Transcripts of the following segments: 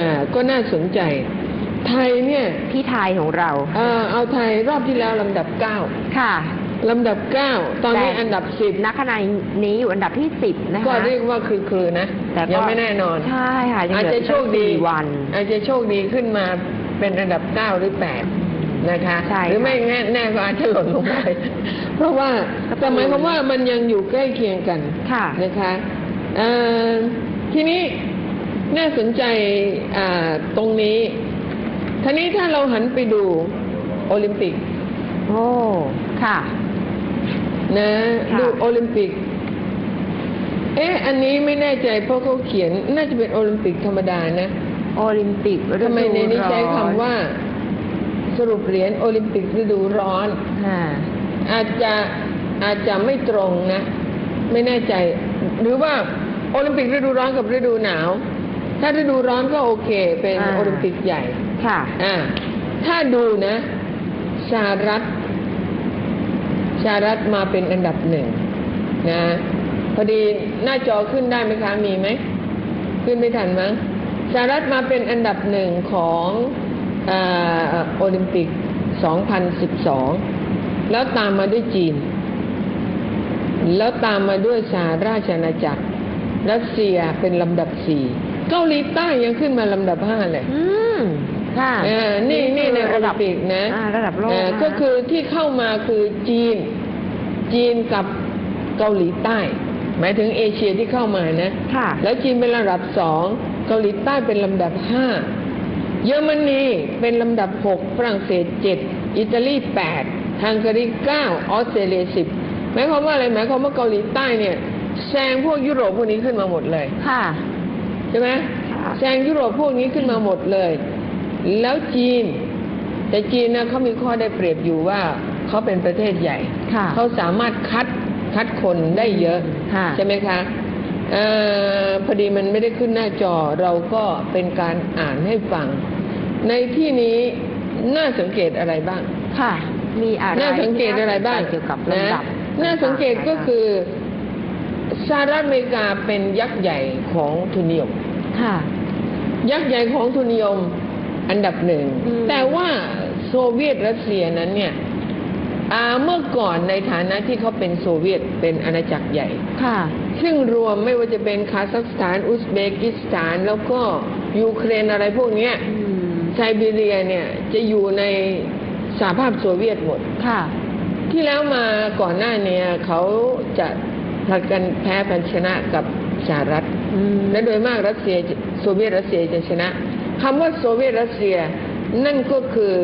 อ่าก็น่าสนใจ ไทยเนี่ยที่ไทยของเราเอ่อเอาไทยรอบที่แล้วลำดับเก้าค่ะลำดับเก้าตอนนี้แต่อันดับสิบณขณะนี้อยู่อันดับที่สิบนะคะก็เรียกว่าคือคือๆนะแต่ก็ยังไม่แน่นอนใช่ค่ะยังอาจเหลืจะโชคดีสี่วัน อาจจะโชคดีขึ้นมาเป็นอันดับเก้าหรือแปดนะคะใช่หรือค่ะไม่แน่แน่ก็อาจจะหล่นลงไป เพราะว่าก็ต้องแต่หมายความว่ามันยังอยู่ใกล้เคียงกันค่ะนะคะเอ่อทีนี้ น่าสนใจอ่าตรงนี้ทีนี้ถ้าเราหันไปดูโอลิมปิก โอ้ ค่ะนะค่ะดูโอลิมปิก เอ๊ะ อันนี้ไม่แน่ใจเพราะเขาเขียน น่าจะเป็นโอลิมปิกธรรมดานะ โอลิมปิกฤดูทำไมในนี้ใช้ร้อนคำว่า สรุปเหรียญโอลิมปิกฤดูร้อนค่ะอาจจะอาจจะไม่ตรงนะ ไม่แน่ใจ หรือว่าโอลิมปิกฤดูร้อนกับฤดูหนาว ถ้าฤดูร้อนก็โอเค เป็นอ่า โอลิมปิกใหญ่ ค่ะ อ่า ถ้าดูนะสหรัฐสหรัฐมาเป็นอันดับหนึ่งนะ พอดีหน้าจอขึ้นได้ไหมคะมีไหม ขึ้นไม่ทันมั้งสหรัฐมาเป็นอันดับหนึ่งของอาโอลิมปิก 2012 แล้วตามมาด้วยจีน แล้วตามมาด้วยสหราชอาณาจักรรัสเซียเป็นลำดับสี่ เกาหลีใต้ยังขึ้นมาลำดับห้าเลยอืมค่ะเออนี่นี่ในโอระลิดับมปิกนะอ่าระดับโลกเออนะคะก็คือที่เข้ามาคือจีน จีนกับเกาหลีใต้ หมายถึงเอเชียที่เข้ามานะ ค่ะ แล้วจีนเป็นลำดับสอง เกาหลีใต้เป็นลำดับห้า เยอรมนีเป็นลำดับหก ฝรั่งเศสเจ็ด อิตาลีแปดฮังการีเก้า ออสเตรเลียสิบหมายความว่าอะไร หมายความว่าเกาหลีใต้เนี่ยแซงพวกยุโรปพวกนี้ขึ้นมาหมดเลย ค่ะ ใช่ไหมค่ะแซงยุโรปพวกนี้ขึ้นมาหมดเลย แล้วจีน แต่จีนนะเขามีข้อได้เปรียบอยู่ว่าเขาเป็นประเทศใหญ่ค่ะเขาสามารถคัดคัดคนได้เยอะค่ะใช่ไหมคะเออพอดีมันไม่ได้ขึ้นหน้าจอเราก็เป็นการอ่านให้ฟัง ในที่นี้น่าสังเกตอะไรบ้าง ค่ะ มีอะไร น่าสังเกตอะไรบ้างที่น่สนใจเกี่ยวกับนะลำดับน่าสังเกตก็คือ สหรัฐอเมริกาเป็นยักษ์ใหญ่ของทุนนิยม ค่ะ ยักษ์ใหญ่ของทุนนิยมอันดับหนึ่งอืมแต่ว่าโซเวียตรัสเซียนั้นเนี่ยอ่าเมื่อก่อนในฐานะที่เขาเป็นโซเวียตเป็นอาณาจักรใหญ่ ค่ะ ซึ่งรวมไม่ว่าจะเป็นคาซัคสถาน อุซเบกิสถาน แล้วก็ยูเครนอะไรพวกเนี้ยอืมไซบีเรียเนี่ยจะอยู่ในสหภาพโซเวียตหมด ค่ะ ที่แล้วมาก่อนหน้าเนี้เขาจะ ผลัดกันแพ้พันชนะกับสหรัฐและโดยมากรัสเซียโซเวียตรัสเซียจะชนะคำว่าโซเวียตรัสเซียนั่นก็คือ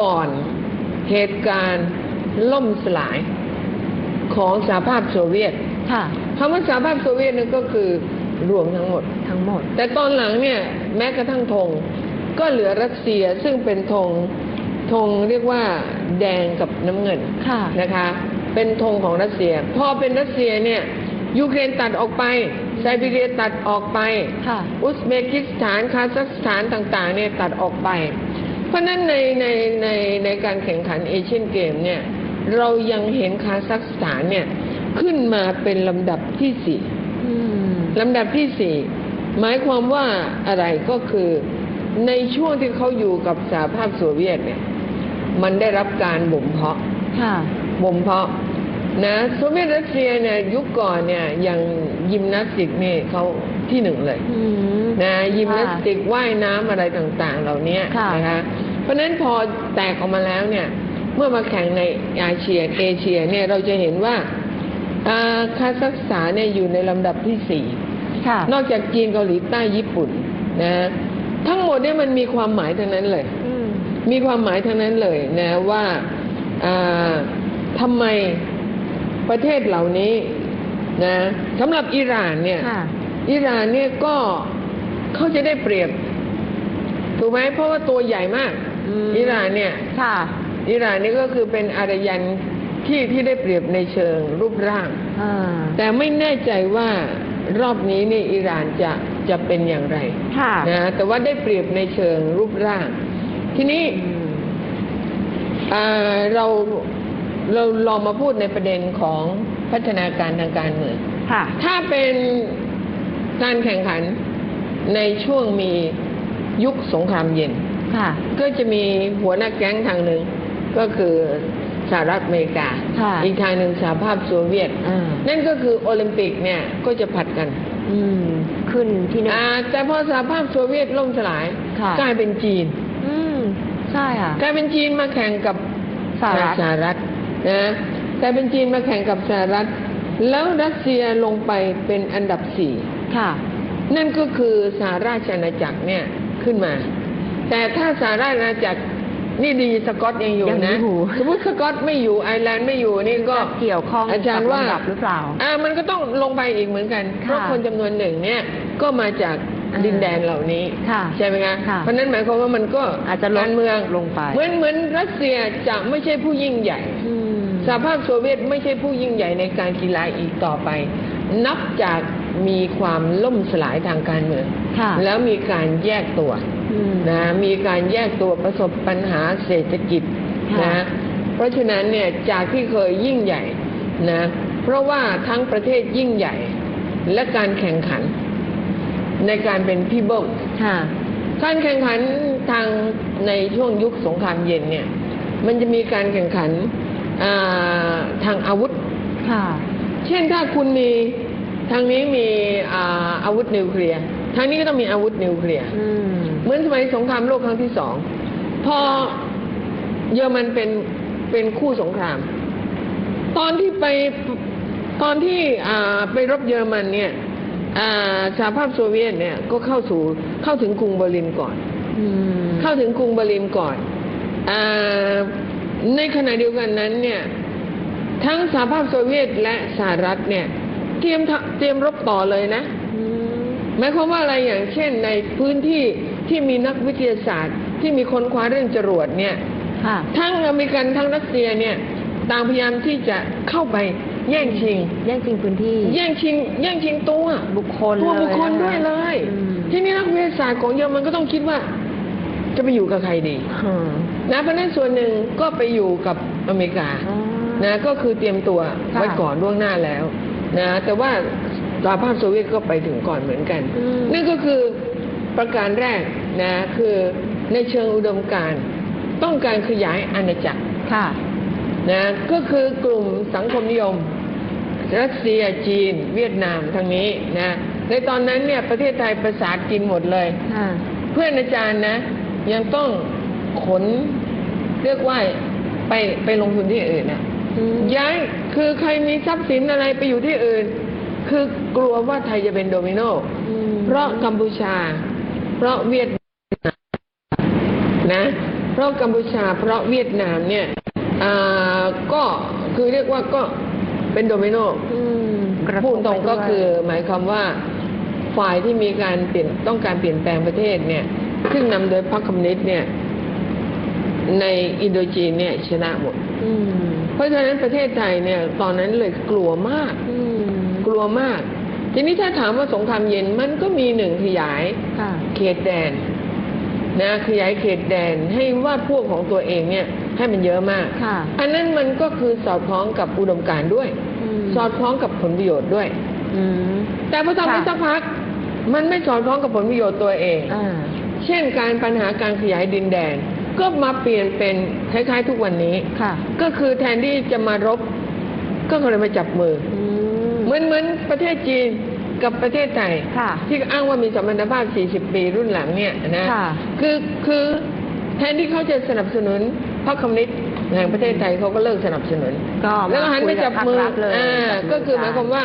ก่อนเหตุการณ์ล่มสลายของสหภาพโซเวียตค่ะคำว่าสหภาพโซเวียตนั่นก็คือรวมทั้งหมดทั้งหมด แต่ตอนหลังเนี่ยแม้กระทั่งธงก็เหลือรัสเซียซึ่งเป็นธงธงเรียกว่าแดงกับน้ำเงินค่ะนะคะ เป็นธงของรัสเซีย พอเป็นรัสเซียเนี่ยยูเครนตัดออกไปไซบีเรียตัดออกไปค่ะอุซเบกิสถานคาซัคสถานต่างๆเนี่ยตัดออกไป เพราะฉะนั้นในในในในการแข่งขันเอเชียนเกมเนี่ยเรายังเห็นคาซัคสถานเนี่ยขึ้นมาเป็นลำดับที่สี่อืมลำดับที่สี่หมายความว่าอะไรก็คือในช่วงที่เขาอยู่กับสหภาพโซเวียตเนี่ย มันได้รับการบ่มเพาะค่ะบ่มเพาะ นะโซเวียตรัสเซียเนี่ยยุคก่อนเนี่ยอย่างยิมนาสติกนี่เขาที่หนึ่งเลยอืมนะยิมนาสติกว่ายน้ำอะไรต่างๆ เหล่านี้ค่ะนะคะเพราะฉะนั้นพอแตกออกมาแล้วเนี่ย เมื่อมาแข่งในอาเซียนเอเชียเนี่ยเราจะเห็นว่าอ่าคาซัคสถานเนี่ยอยู่ในลำดับที่สี่ค่ะนอกจากจีนเกาหลีใต้ญี่ปุ่นนะทั้งหมดเนี่ยมันมีความหมายทั้งนั้นเลยอืมมีความหมายทั้งนั้นเลยนะว่าอ่าทำไม ประเทศเหล่านี้นะสำหรับอิหร่านเนี่ยค่ะอิหร่านเนี่ยก็เขาจะได้เปรียบถูกไหมเพราะว่าตัวใหญ่มากอืมอิหร่านเนี่ยค่ะอิหร่านนี่ก็คือเป็นอารยันที่ที่ได้เปรียบในเชิงรูปร่างอ่าแต่ไม่แน่ใจว่ารอบนี้นี่อิหร่านจะจะเป็นอย่างไรค่ะนะแต่ว่าได้เปรียบในเชิงรูปร่าง ทีนี้อืมอ่าเรา เราลองมาพูดในประเด็นของพัฒนาการทางการเมืองค่ะ ถ้าเป็นการแข่งขันในช่วงมียุคสงครามเย็น ค่ะ ก็จะมีหัวหน้าแก๊งทางหนึ่งก็คือสหรัฐอเมริกาค่ะอีกทางหนึ่งสหภาพโซเวียตอ่านั่นก็คือโอลิมปิกเนี่ยก็จะผัดกัน อืมขึ้นที่หนึ่งอ่าแต่พอสหภาพโซเวียตล่มสลายค่ะกลายเป็นจีน อืมใช่ค่ะ กลายเป็นจีนมาแข่งกับสหรัฐสหรัฐ นะกลายเป็นจีนมาแข่งกับสหรัฐ แล้วรัสเซียลงไปเป็นอันดับสี่ค่ะ นั่นก็คือสหราชอาณาจักรเนี่ยขึ้นมา แต่ถ้าสหราชอาณาจักรนี่ดีสกอตยังอยู่ยังนะอยู่สมมติสกอตไม่อยู่ไอร์แลนด์ไม่อยู่นี่ก็เกี่ยวข้องอาจารย์ว่ากับลำดับหรือเปล่าอ่ามันก็ต้องลงไปอีกเหมือนกัน เพราะค่ะคนจำนวนหนึ่งเนี่ยก็มาจากอ่าดินแดนเหล่านี้ค่ะใช่ไหมคะค่ะเพราะนั้นหมายความว่ามันก็อาจจะลดการเมืองลงไป เหมือนเหมือนรัสเซียจะไม่ใช่ผู้ยิ่งใหญ่อืม สหภาพโซเวียตไม่ใช่ผู้ยิ่งใหญ่ในการกีฬาอีกต่อไป นับจากมีความล่มสลายทางการเมืองค่ะแล้วมีการแยกตัวอืมนะมีการแยกตัวประสบปัญหาเศรษฐกิจค่ะนะเพราะฉะนั้นเนี่ยจากที่เคยยิ่งใหญ่นะเพราะว่าทั้งประเทศยิ่งใหญ่ และการแข่งขัน ในการเป็นพี่เบิ้มค่ะการแข่งขันทางในช่วงยุคสงครามเย็นเนี่ย มันจะมีการแข่งขันอ่า ทางอาวุธ ค่ะ เช่นถ้าคุณมีทางนี้มีอ่าอาวุธนิวเคลียร์ทางนี้ก็ต้องมีอาวุธนิวเคลียร์อืมเหมือนสมัยสงครามโลกครั้งที่สองพอเยอรมันเป็นเป็นคู่สงคราม ตอนที่ไปตอนที่อ่าไปรบเยอรมันเนี่ยอ่าสหภาพโซเวียตเนี่ยก็เข้าสู่เข้าถึงกรุงเบอร์ลินก่อนอืมเข้าถึงกรุงเบอร์ลินก่อนอา ในขณะเดียวกันนั้นเนี่ยทั้งสหภาพโซเวียตและสหรัฐเนี่ยเตรียมทะเตรียมรบต่อเลยนะอืมหมายความว่าอะไรอย่างเช่นในพื้นที่ที่มีนักวิทยาศาสตร์ ที่มีค้นคว้าเรื่องจรวดเนี่ยค่ะทั้งอเมริกันทั้งรัสเซียเนี่ยต่างพยายามที่จะเข้าไปแย่งชิง แย่งชิงพื้นที่ แย่งชิง แย่งชิงตัวบุคคลตัวบุคคลเลยนะคะด้วยเลยอืมทีนี้นักวิทยาศาสตร์ของเยอรมันก็ต้องคิดว่า จะไปอยู่กับใครดีอืม นะเพราะฉะนั้นส่วนหนึ่งก็ไปอยู่กับอเมริกาอ๋อนะก็คือเตรียมตัวค่ะไว้ก่อนล่วงหน้าแล้วนะแต่ว่าสหภาพโซเวียตก็ไปถึงก่อนเหมือนกันอืมนั่นก็คือประการแรกนะคือในเชิงอุดมการณ์ต้องการขยายอาณาจักรค่ะนะก็คือกลุ่มสังคมนิยม รัสเซียจีน เวียดนามทางนี้นะในตอนนั้นเนี่ยประเทศไทยประสาทกินหมดเลยค่ะเพื่อนอาจารย์นะ ยังต้องขน เรียกว่าไปไปลงทุนที่อื่นนะอืมย้ายคือใครมีทรัพย์สินอะไรไปอยู่ที่อื่น คือกลัวว่าไทยจะเป็นโดมิโนอืมเพราะกัมพูชา เพราะเวียดนามนะ เพราะกัมพูชา เพราะเวียดนามเนี่ยอ่าก็คือเรียกว่าก็เป็นโดมิโนอืมกระทพูบดตรงไปก็ด้วยคือหมายความว่าฝ่ายที่มีการเปลี่ยนต้องการเปลี่ยนแปลงประเทศเนี่ย ซึ่งนำโดยพรรคคอมมิวนิสต์เนี่ย ในอินโดจีนเนี่ยชนะหมด อืมเพราะฉะนั้นประเทศไทยเนี่ย ตอนนั้นเลยกลัวมาก อืมกลัวมาก ทีนี้ถ้าถามว่าสงครามเย็นมันก็มีหนึ่งขยายค่ะเขตแดน นะขยายเขตแดนให้ว่าพวกของตัวเองเนี่ย ให้มันเยอะมาก ค่ะอันนั้นมันก็คือสอดคล้องกับอุดมการณ์ด้วยอืมสอดคล้องกับผลประโยชน์ด้วย อืม แต่พอทำไปค่ะ สักพัก มันไม่สอดคล้องกับผลประโยชน์ตัวเอง อ่า เช่นการปัญหาการขยายดินแดน ก็มาเปลี่ยนเป็นคล้ายๆ ทุกวันนี้ค่ะ ก็คือแทนที่จะมารบ ก็เลยมาจับมืออืมเหมือนเหมือนประเทศจีนกับประเทศไทยค่ะที่อ้างว่ามีสัมพันธภาพ 40 ปีรุ่นหลังเนี่ยนะค่ะคือคือแทนที่เขาจะสนับสนุนพรรคคอมมิวนิสต์แห่งประเทศไทยเขาก็เลิกสนับสนุนก็แล้วก็หันไปจับมือคุยกับภาครัฐเลยอ่าจับมือก็คือหกันมายความว่า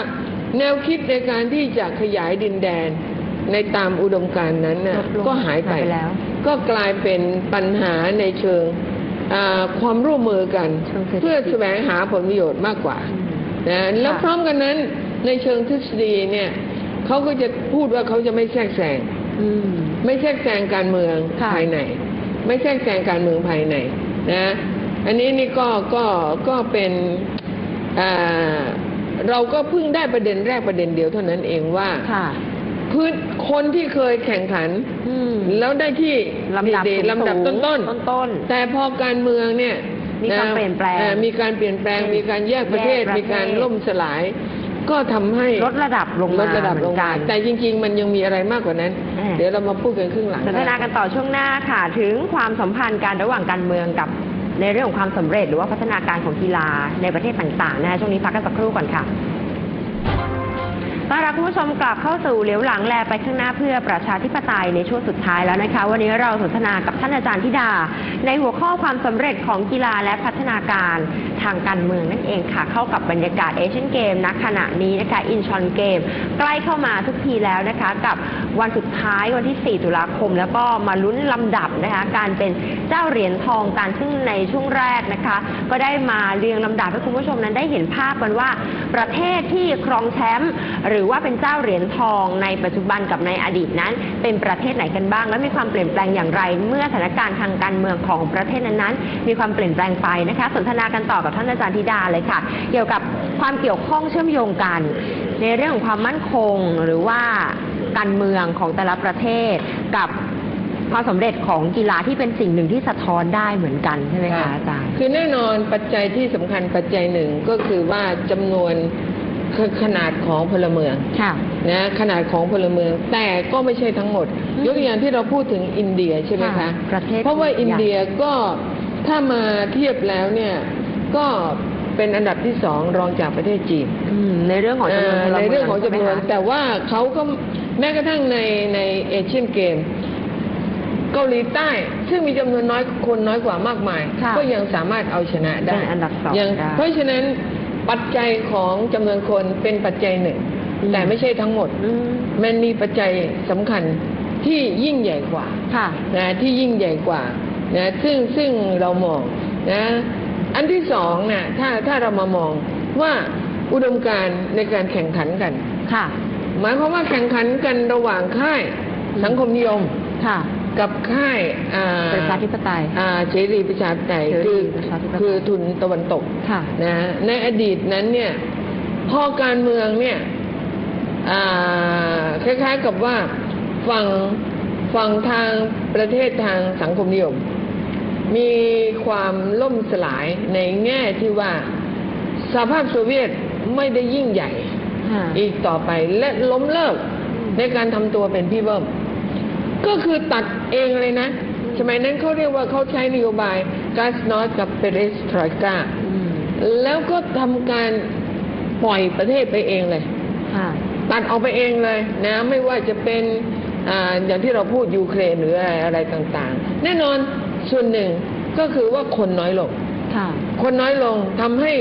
แนวคิดในการที่จะขยายดินแดนในตามอุดมการณ์นั้นน่ะลดลงก็หายไปหายไปแล้ว ก็กลายเป็นปัญหาในเชิงอ่าความร่วมมือกันเชิงเศรษฐกิจเพื่อแสวงหาผลประโยชน์มากกว่าอืมนะแล้วค่ะพร้อมกันนั้นในเชิงทฤษฎีเนี่ยเขาก็จะพูดว่าเขาจะไม่แทรกแซงอืมไม่แทรกแซงการเมืองค่ะภายใน ไม่แทรกแซงการเมืองภายในนะ อันนี้นี่ก็ก็ก็เป็นอ่าเราก็เพิ่งได้ประเด็นแรกประเด็นเดียวเท่านั้นเองว่า ค่ะพื้นคนที่เคยแข่งขัน อืม แล้วได้ที่ลำดับดีๆลำดับสูต้งนๆต้นๆแต่พอการเมืองเนี่ยมีการเปลี่ยนแปลงอ่อมีการเปลี่ยนแปลงเช่นมีการแยกประเทศ แยกประเทศ มีการล่มสลาย ก็ทำให้ลดระดับลงลมาดระดับลงเหมือนมากันแต่จริง ๆ มันยังมีอะไรมากกว่านั้นอ่าอ่าเดี๋ยวเรามาพูดกันครึ่งหลังสนทนากันต่อช่วงหน้าค่ะ ถึงความสัมพันธ์การระหว่างการเมืองกับในเรื่องของความสำเร็จหรือว่าพัฒนาการของกีฬาในประเทศต่างๆนะคะช่วงนี้พักกันสักครู่ก่อนค่ะต้อนรับ คุณผู้ชมกลับเข้าสู่เหลียวหลังแลไปข้างหน้าเพื่อประชาธิปไตยในช่วงสุดท้ายแล้วนะคะ วันนี้เราสนทนากับท่านอาจารย์ธิดา ในหัวข้อความสำเร็จของกีฬาและพัฒนาการทางการเมืองนั่นเองค่ะ เข้ากับบรรยากาศเอเชียนเกมณขณะนี้นะคะอินชอนเกม ใกล้เข้ามาทุกทีแล้วนะคะ กับวันสุดท้ายวันที่ 4 ตุลาคม แล้วก็มาลุ้นลำดับนะคะ การเป็นเจ้าเหรียญทองการซึ่งในช่วงแรกนะคะ ก็ได้มาเรียงลำดับให้คุณผู้ชมนั้นได้เห็นภาพกันว่าประเทศที่ครองแชมป์หรือว่าเป็นเจ้าเหรียญทองในปัจจุบันกับในอดีตนั้น เป็นประเทศไหนกันบ้าง และมีความเปลี่ยนแปลงอย่างไร เมื่อสถานการณ์ทางการเมืองของประเทศนั้นๆ มีความเปลี่ยนแปลงไปนะคะ สนทนากันต่อกับท่านอาจารย์ธิดาเลยค่ะ เกี่ยวกับความเกี่ยวข้องเชื่อมโยงกัน ในเรื่องของความมั่นคงหรือว่าการเมืองของแต่ละประเทศกับความสำเร็จของกีฬาที่เป็นสิ่งหนึ่งที่สะท้อนได้เหมือนกันใช่ไหมคะอาจารย์ คือแน่นอนปัจจัยที่สำคัญปัจจัยหนึ่งก็คือว่าจำนวน ขนาดของพลเมืองค่ะ นะขนาดของพลเมืองแต่ก็ไม่ใช่ทั้งหมด อืมยกตัวอย่างที่เราพูดถึงอินเดียใช่ไหมค่ะคะประเทศเพราะว่าใหญ่อินเดียก็ถ้ามาเทียบแล้วเนี่ยก็เป็นอันดับที่สองรองจากประเทศจีน อืมในเรื่องของจำนวนพลในเมืองเรื่องของจำนวน ใช่ไหมคะ แต่ว่าเขาก็แม้กระทั่งในในเอเชียนเกม เกาหลีใต้ ซึ่งมีจำนวนน้อยคนน้อยกว่ามากมาย ค่ะก็ยังสามารถเอาชนะได้เป็นอันดับสองยังได้ เพราะฉะนั้น ปัจจัยของจำนวนคนเป็นปัจจัยหนึ่งอืมแต่ไม่ใช่ทั้งหมดอืมมันมีปัจจัยสำคัญที่ยิ่งใหญ่กว่าค่ะนะที่ยิ่งใหญ่กว่านะซึ่งซึ่งเรามองนะอันที่สองนะถ้าถ้าเรามามองว่าอุดมการณ์ในการแข่งขันกันค่ะ หมายความว่าแข่งขันกันระหว่างค่ายอืมสังคมนิยมค่ะ กับค่ายอ่าประชาธิปไตย อ่าเสรีประชาธิปไตยเสรีคือประชาธิปไตย คือทุนตะวันตก ค่ะ นะในอดีตนั้นเนี่ยพอการเมืองเนี่ยอ่าคล้ายๆกับว่าฝั่งฝั่งทางประเทศทางสังคมนิยม มีความล่มสลายในแง่ที่ว่าสหภาพโซเวียตไม่ได้ยิ่งใหญ่ ค่ะ อีกต่อไปและล้มเลิกในการทำตัวเป็นพี่เบิ้ม ก็คือตัดเองเลยนะ สมัยนั้นเขาเรียกว่าเขาใช้นโยบายกาสนอตกับเปเรสทรอยกาอืมแล้วก็ทำการปล่อยประเทศไปเองเลยค่ะตัดออกไปเองเลยนะไม่ว่าจะเป็นอาอย่างที่เราพูดยูเครนหรืออะไรอะไรต่างๆ แน่นอนส่วนหนึ่งก็คือว่าคนน้อยลงค่ะคนน้อยลงทำให้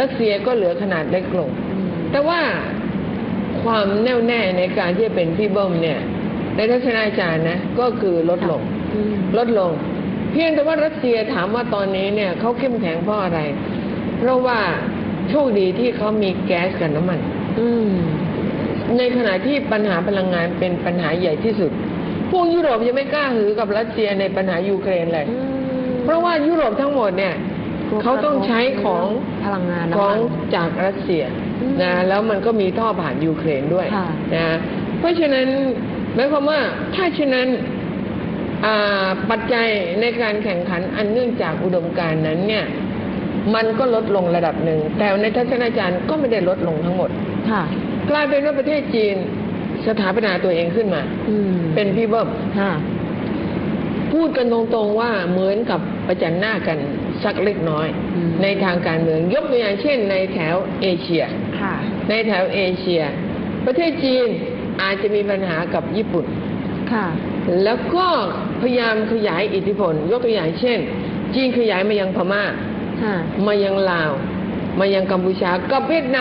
รัสเซียก็เหลือขนาดเล็กลงอืมแต่ว่าความแน่วแน่ในการที่จะเป็นพี่เบิ้มเนี่ย ในทัศนาจารย์นะ ก็คือลดลงอืมลดลง เพียงแต่ว่ารัสเซียถามว่าตอนนี้เนี่ยเขาเข้มแข็งเพราะอะไร เพราะว่าโชคดีที่เขามีแก๊สกับน้ำมันอืมในขณะที่ปัญหาพลังงานเป็นปัญหาใหญ่ที่สุด พวกยุโรปยังไม่กล้าหือกับรัสเซียในปัญหายูเครนเลยอืมเพราะว่ายุโรปทั้งหมดเนี่ยกลัวเขาต้องใช้ของพลังงานขน้ำอมังนจากรัสเซียอืมนะแล้วมันก็มีท่อผ่านยูเครนด้วยค่ะนะเพราะฉะนั้น หมายความว่าถ้าฉะนั้นอ่าปัจจัยในการแข่งขันอันเนื่องจากอุดมการณ์นั้นเนี่ยมันก็ลดลงระดับหนึ่ง แต่ในทัศนาจารย์ก็ไม่ได้ลดลงทั้งหมดค่ะกลายเป็นว่าประเทศจีนสถาปนาตัวเองขึ้นมาอืมเป็นพี่เบิ้มค่ะพูดกันตรงๆว่าเหมือนกับประจันหน้ากันสักเล็กน้อยอืมในทางการเมืองยกตัวอย่างเช่น ในแถวเอเชียค่ะในแถวเอเชีย ประเทศจีน อาจจะมีปัญหากับญี่ปุ่น ค่ะ แล้วก็พยายามขยายอิทธิพล ยกตัวอย่างเช่น จีนขยายมายังพม่า ค่ะ มายังลาว มายังกัมพูชากับเวียดนาม